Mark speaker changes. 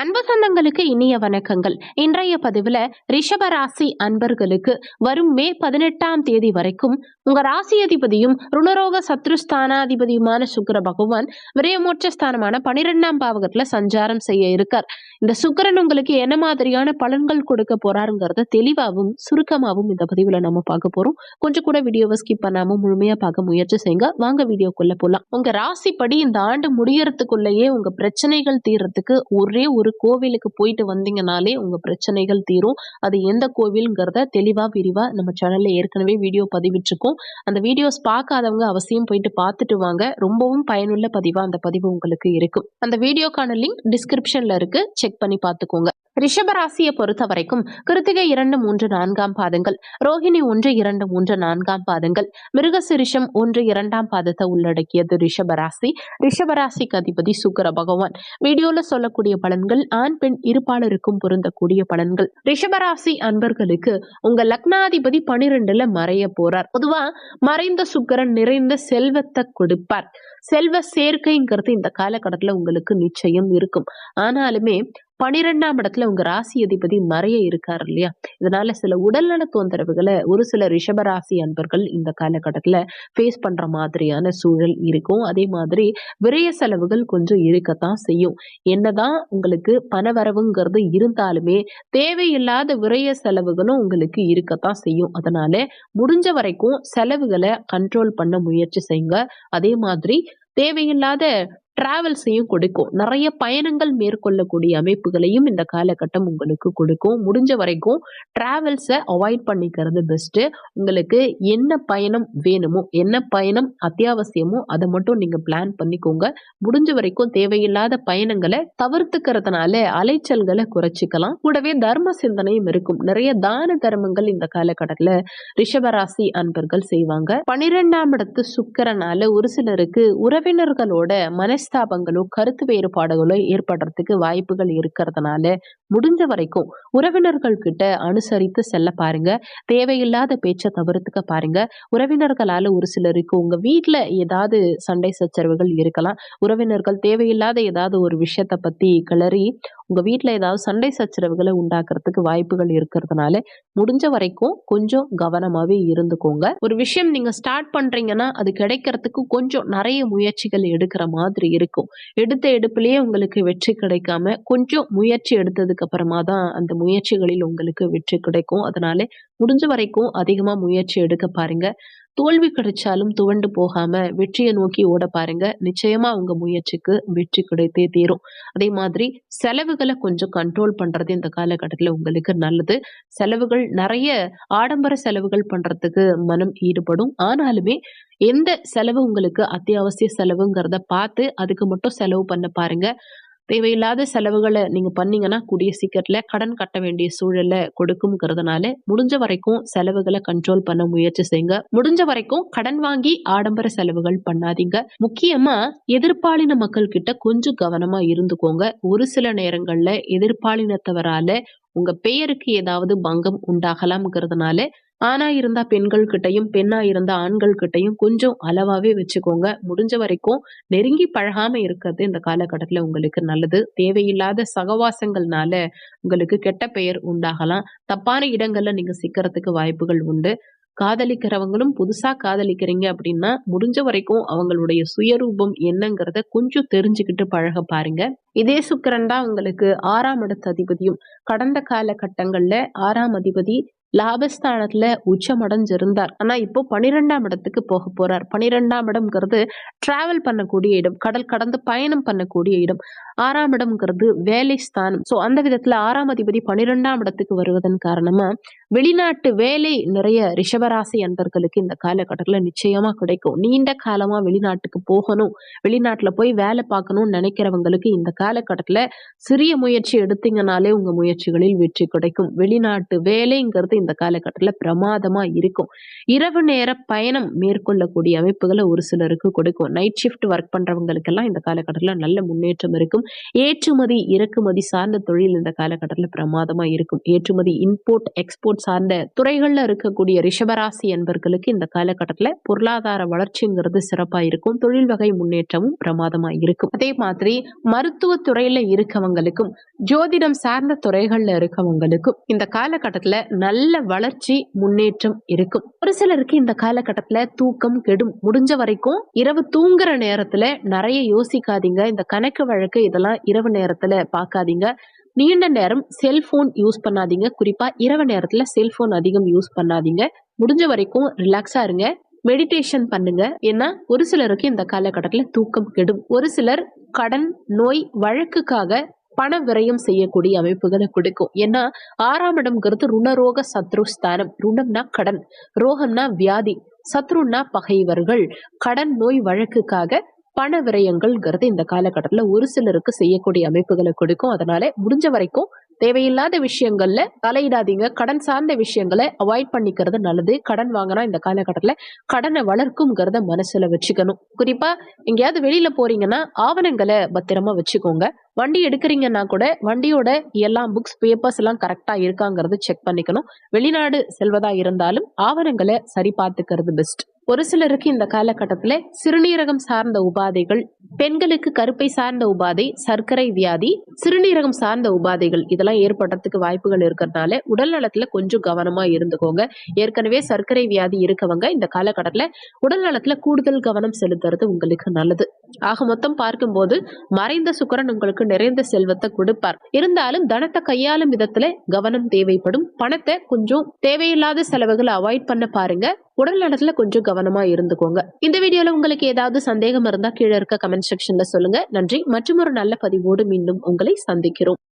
Speaker 1: அன்பு சொந்தங்களுக்கு இனிய வணக்கங்கள். இன்றைய பதிவுல ரிஷபராசி அன்பர்களுக்கு வரும் மே பதினெட்டாம் தேதி வரைக்கும் உங்க ராசி அதிபதியும் ருணரோக சத்ருஸ்தானாதிபதியுமான சுக்கர பகவான் விரயமோட்ச ஸ்தானமான பனிரெண்டாம் பாவகத்துல சஞ்சாரம் செய்ய இருக்கார். இந்த சுக்கரன் உங்களுக்கு என்ன மாதிரியான பலன்கள் கொடுக்க போறாருங்கிறத தெளிவாகவும் சுருக்கமாகவும் இந்த பதிவுல நம்ம பார்க்க போறோம். கொஞ்சம் கூட வீடியோவை ஸ்கிப் பண்ணாம முழுமையா பார்க்க முயற்சி செய்யுங்க. வாங்க வீடியோக்குள்ள போலாம். உங்க ராசிப்படி இந்த ஆண்டு முடியறதுக்குள்ளேயே உங்க பிரச்சனைகள் தீர்றதுக்கு ஒரே ஒரு ஒரு கோவிலுக்கு போயிட்டு வந்தீங்கனாலே உங்க பிரச்சனைகள் தீரும். அது எந்த கோவில்ங்கிறத தெளிவா விரிவா நம்ம சேனல்ல ஏற்கனவே வீடியோ பதிவிட்டிருக்கோம். அந்த வீடியோஸ் பார்க்காதவங்க அவசியம் போயிட்டு பார்த்துட்டு வாங்க. ரொம்பவும் பயனுள்ள பதிவா அந்த பதிவு உங்களுக்கு இருக்கும். அந்த வீடியோக்கான லிங்க் டிஸ்கிரிப்ஷன்ல இருக்கு. செக் பண்ணி பார்த்துக்கோங்க. ரிஷபராசியை பொறுத்த வரைக்கும் கிருத்திகை இரண்டு மூன்று நான்காம் பாதங்கள் ரோஹிணி ஒன்று இரண்டு மூன்று நான்காம் பாதங்கள் மிருகசிரிஷம் ஒன்று இரண்டாம் பாதத்தை உள்ளடக்கியது ரிஷபராசி. ரிஷபராசிக்கு அதிபதி சுக்கர பகவான். வீடியோல சொல்லக்கூடிய பலன்கள் ஆண் பெண் இருப்பாளருக்கும் பொருந்தக்கூடிய பலன்கள். ரிஷபராசி அன்பர்களுக்கு உங்க லக்னாதிபதி பனிரெண்டுல மறைய போறார். பொதுவா மறைந்த சுக்கரன் நிறைந்த செல்வத்தை கொடுப்பார். செல்வ சேர்க்கைங்கிறது இந்த காலகட்டத்துல உங்களுக்கு நிச்சயம் இருக்கும். ஆனாலுமே பனிரெண்டாம் இடத்துல உங்க ராசி அதிபதி மறைய இருக்காரு இல்லையா? இதனால சில உடல்நல தொந்தரவுகளை ஒரு சில ரிஷபராசி அன்பர்கள் இந்த காலகட்டத்தில் ஃபேஸ் பண்ற மாதிரியான சூழல் இருக்கும். அதே மாதிரி விரய செலவுகள் கொஞ்சம் இருக்கத்தான் செய்யும். என்னதான் உங்களுக்கு பணவரவுங்கிறது இருந்தாலுமே தேவையில்லாத விரய செலவுகளும் உங்களுக்கு இருக்கத்தான் செய்யும். அதனால முடிஞ்ச வரைக்கும் செலவுகளை கண்ட்ரோல் பண்ண முயற்சி செய்யுங்க. அதே மாதிரி தேவையில்லாத டிராவல்ஸையும் கொடுக்கும். நிறைய பயணங்கள் மேற்கொள்ளக்கூடிய அமைப்புகளையும் இந்த காலகட்டம் உங்களுக்கு கொடுக்கும். முடிஞ்ச வரைக்கும் டிராவல்ஸை அவாய்ட் பண்ணிக்கிறது பெஸ்ட்டு உங்களுக்கு என்ன பயணம் வேணுமோ என்ன பயணம் அத்தியாவசியமோ அதை மட்டும் நீங்கள் பிளான் பண்ணிக்கோங்க. முடிஞ்ச வரைக்கும் தேவையில்லாத பயணங்களை தவிர்த்துக்கிறதுனால அலைச்சல்களை குறைச்சிக்கலாம். கூடவே தர்ம சிந்தனையும் இருக்கும். நிறைய தான தர்மங்கள் இந்த காலகட்டத்தில் ரிஷபராசி அன்பர்கள் செய்வாங்க. பனிரெண்டாம் இடத்து சுக்கரனால ஒரு சிலருக்கு உறவினர்களோட மன மனஸ்தாபங்களோ கருத்து வேறுபாடுகளோ ஏற்படுறதுக்கு வாய்ப்புகள் இருக்கிறதுனால முடிஞ்ச வரைக்கும் உறவினர்கள் கிட்ட அனுசரித்து செல்ல பாருங்க. தேவையில்லாத பேச்சை தவிர்த்துக்க பாருங்க. உறவினர்களால ஒரு சிலருக்கு உங்க வீட்டில் ஏதாவது சண்டை சச்சரவுகள் இருக்கலாம். உறவினர்கள் தேவையில்லாத ஏதாவது ஒரு விஷயத்தை பத்தி கிளறி உங்க வீட்டில் ஏதாவது சண்டை சச்சரவுகளை உண்டாக்குறதுக்கு வாய்ப்புகள் இருக்கிறதுனால முடிஞ்ச வரைக்கும் கொஞ்சம் கவனமாவே இருந்துக்கோங்க. ஒரு விஷயம் நீங்க ஸ்டார்ட் பண்றீங்கன்னா அது கிடைக்கிறதுக்கு கொஞ்சம் நிறைய முயற்சிகள் எடுக்கிற மாதிரி இருக்கும். எடுத்த எடுப்புலயே உங்களுக்கு வெற்றி கிடைக்காம கொஞ்சம் முயற்சி எடுத்ததுக்கு அப்புறமா தான் அந்த முயற்சிகளில் உங்களுக்கு வெற்றி கிடைக்கும். அதனால முடிஞ்ச வரைக்கும் அதிகமா முயற்சி எடுக்க பாருங்க. தோல்வி கிடைச்சாலும் துவண்டு போகாம வெற்றியை நோக்கி ஓட பாருங்க. நிச்சயமா உங்க முயற்சிக்கு வெற்றி கிடைத்தே தீரும். அதே மாதிரி செலவுகளை கொஞ்சம் கண்ட்ரோல் பண்றது இந்த காலகட்டத்தில் உங்களுக்கு நல்லது. செலவுகள் நிறைய ஆடம்பர செலவுகள் பண்றதுக்கு மனம் ஈடுபடும். ஆனாலுமே எந்த செலவு உங்களுக்கு அத்தியாவசிய செலவுங்கிறத பார்த்து அதுக்கு மட்டும் செலவு பண்ண பாருங்க. தேவையில்லாத செலவுகளை நீங்க பண்ணீங்கன்னா கூடிய சீக்கிரத்துல கடன் கட்ட வேண்டிய சூழலை கொடுக்கும்ங்கிறதுனால முடிஞ்ச வரைக்கும் செலவுகளை கண்ட்ரோல் பண்ண முயற்சி செய்யுங்க. முடிஞ்ச வரைக்கும் கடன் வாங்கி ஆடம்பர செலவுகள் பண்ணாதீங்க. முக்கியமா எதிர்பாலின மக்கள் கிட்ட கொஞ்சம் கவனமா இருந்துக்கோங்க. ஒரு சில நேரங்கள்ல எதிர்பாலினத்தவரால உங்க பெயருக்கு ஏதாவது பங்கம் உண்டாகலாம்ங்கிறதுனால ஆணா இருந்தா பெண்கள் கிட்டையும் பெண்ணா இருந்தா ஆண்கள் கிட்டையும் கொஞ்சம் அளவாவே வச்சுக்கோங்க. முடிஞ்ச வரைக்கும் நெருங்கி பழகாம இருக்கிறது இந்த காலகட்டத்துல உங்களுக்கு நல்லது. தேவையில்லாத சகவாசங்கள்னால உங்களுக்கு கெட்ட பெயர் உண்டாகலாம். தப்பான இடங்கள்ல நீங்க சிக்கிறதுக்கு வாய்ப்புகள் உண்டு. காதலிக்கிறவங்களும் புதுசா காதலிக்கிறீங்க அப்படின்னா முடிஞ்ச வரைக்கும் அவங்களுடைய சுயரூபம் என்னங்கிறத கொஞ்சம் தெரிஞ்சுக்கிட்டு பழக பாருங்க. இதே சுக்கரன் தான் உங்களுக்கு ஆறாம் இடத்து அதிபதியும். கடந்த காலகட்டங்கள்ல ஆறாம் அதிபதி லாபஸ்தானத்துல உச்சமடைஞ்சிருந்தார். ஆனா இப்போ பனிரெண்டாம் இடத்துக்கு போக போறார். பனிரெண்டாம் இடம்ங்கிறது டிராவல் பண்ணக்கூடிய இடம் கடல் கடந்து பயணம் பண்ணக்கூடிய இடம். ஆறாம் இடம்ங்கிறது வேலை ஸ்தானம். ஸோ அந்த விதத்துல ஆறாம் அதிபதி பனிரெண்டாம் இடத்துக்கு வருவதன் காரணமா வெளிநாட்டு வேலை நிறைய ரிஷபராசி அன்பர்களுக்கு இந்த காலகட்டத்தில் நிச்சயமா கிடைக்கும். நீண்ட காலமா வெளிநாட்டுக்கு போகணும் வெளிநாட்டுல போய் வேலை பார்க்கணும்னு நினைக்கிறவங்களுக்கு இந்த காலகட்டத்தில் சிறிய முயற்சி எடுத்தீங்கனாலே உங்க முயற்சிகளில் வெற்றி கிடைக்கும். வெளிநாட்டு வேலைங்கிறது இந்த காலகட்டத்தில் பிரமாதமா இருக்கும். இரவு நேர பயணம் மேற்கொள்ளக்கூடிய அமைப்புகளை ஒரு சிலருக்கு கொடுக்கும். நைட் ஷிஃப்ட் ஒர்க் பண்றவங்களுக்கெல்லாம் இந்த காலகட்டத்தில் நல்ல முன்னேற்றம் இருக்கும். இருக்கும் ஏற்றுமதி இறக்குமதி சார்ந்த தொழில் இந்த காலகட்டத்தில் பிரமாதமா இருக்கும். ஏற்றுமதி இம்போர்ட் எக்ஸ்போர்ட் சார்ந்த துறைகள்ல இருக்கக்கூடிய ரிஷபராசி என்பர்களுக்கு இந்த காலகட்டத்தில் பொருளாதார வளர்ச்சிங்கிறது சிறப்பா இருக்கும். தொழில் வகை முன்னேற்றமும் பிரமாதமா இருக்கும். அதே மாதிரி மருத்துவ துறையில இருக்கவங்களுக்கும் ஜோதிடம் சார்ந்த துறைகள்ல இருக்கவங்களுக்கும் இந்த காலகட்டத்துல நல்ல வளர்ச்சி முன்னேற்றம் இருக்கும். ஒரு சிலருக்கு இந்த காலகட்டத்துல தூக்கம் கெடும் முடிஞ்ச வரைக்கும் இரவு தூங்குற நேரத்துல நிறைய யோசிக்காதீங்க. இந்த கணக்கு வழக்கு இதெல்லாம் இரவு நேரத்துல பார்க்காதீங்க நீண்ட நேரம் செல்போன் யூஸ் பண்ணாதீங்க. குறிப்பா இரவு நேரத்துல செல்போன் அதிகம் யூஸ் பண்ணாதீங்க. முடிஞ்ச வரைக்கும் ரிலாக்ஸா இருங்க. மெடிடேஷன் பண்ணுங்க. ஏன்னா ஒரு சிலருக்கு இந்த காலகட்டத்தில் தூக்கம் கெடும். ஒரு சிலர் கடன் நோய் வழக்குக்காக பண விரயம் செய்யக்கூடிய அமைப்புகளை கொடுக்கும். ஏன்னா ஆறாம் இடம்ங்கிறது ருணரோக சத்ருஸ்தானம் ருணம்னா கடன். ரோகம்னா வியாதி. சத்ருன்னா பகைவர்கள். கடன் நோய் வழக்குக்காக பண விரயங்கள்ங்கிறது இந்த காலகட்டத்தில் ஒரு சிலருக்கு செய்யக்கூடிய அமைப்புகளை கொடுக்கும். அதனால முடிஞ்ச வரைக்கும் தேவையில்லாத விஷயங்கள்ல தலையிடாதீங்க. கடன் சார்ந்த விஷயங்களை அவாய்ட் பண்ணிக்கிறது நல்லது. கடன் வாங்கினா இந்த காலகட்டத்தில் கடனை வளர்க்கும்ங்கிறத மனசுல வச்சுக்கணும். குறிப்பா எங்கேயாவது வெளியில போறீங்கன்னா ஆவணங்களை பத்திரமா வச்சுக்கோங்க. வண்டி எடுக்கிறீங்கன்னா கூட வண்டியோட எல்லா புக்ஸ் பேப்பர்ஸ் எல்லாம் கரெக்டா இருக்காங்கிறது செக் பண்ணிக்கணும். வெளிநாடு செல்வதா இருந்தாலும் ஆவணங்களை சரி பார்த்துக்கிறது பெஸ்ட் ஒரு சிலருக்கு இந்த காலகட்டத்தில் சிறுநீரகம் சார்ந்த உபாதைகள் பெண்களுக்கு கருப்பை சார்ந்த உபாதை சர்க்கரை வியாதி சிறுநீரகம் சார்ந்த உபாதைகள் இதெல்லாம் ஏற்படுறதுக்கு வாய்ப்புகள் இருக்கிறதுனால உடல் நலத்துல கொஞ்சம் கவனமா இருந்துக்கோங்க. ஏற்கனவே சர்க்கரை வியாதி இருக்கவங்க இந்த காலகட்டத்தில் உடல் நலத்துல கூடுதல் கவனம் செலுத்துறது உங்களுக்கு நல்லது. ஆக மொத்தம் பார்க்கும்போது மறைந்த சுக்கரன் உங்களுக்கு நிறைந்த செல்வத்தை கொடுப்பார். இருந்தாலும் தனத்தை கையாளும் விதத்துல கவனம் தேவைப்படும். பணத்தை கொஞ்சம் தேவையில்லாத செலவுகளை அவாய்ட் பண்ண பாருங்க. உடல் நலத்துல கொஞ்சம் கவனமா இருந்துக்கோங்க. இந்த வீடியோல உங்களுக்கு ஏதாவது சந்தேகம் இருந்தா கீழே இருக்க கமெண்ட் செக்ஷன்ல சொல்லுங்க. நன்றி. மற்றும் ஒரு நல்ல பதிவோடு மீண்டும் உங்களை சந்திக்கிறோம்.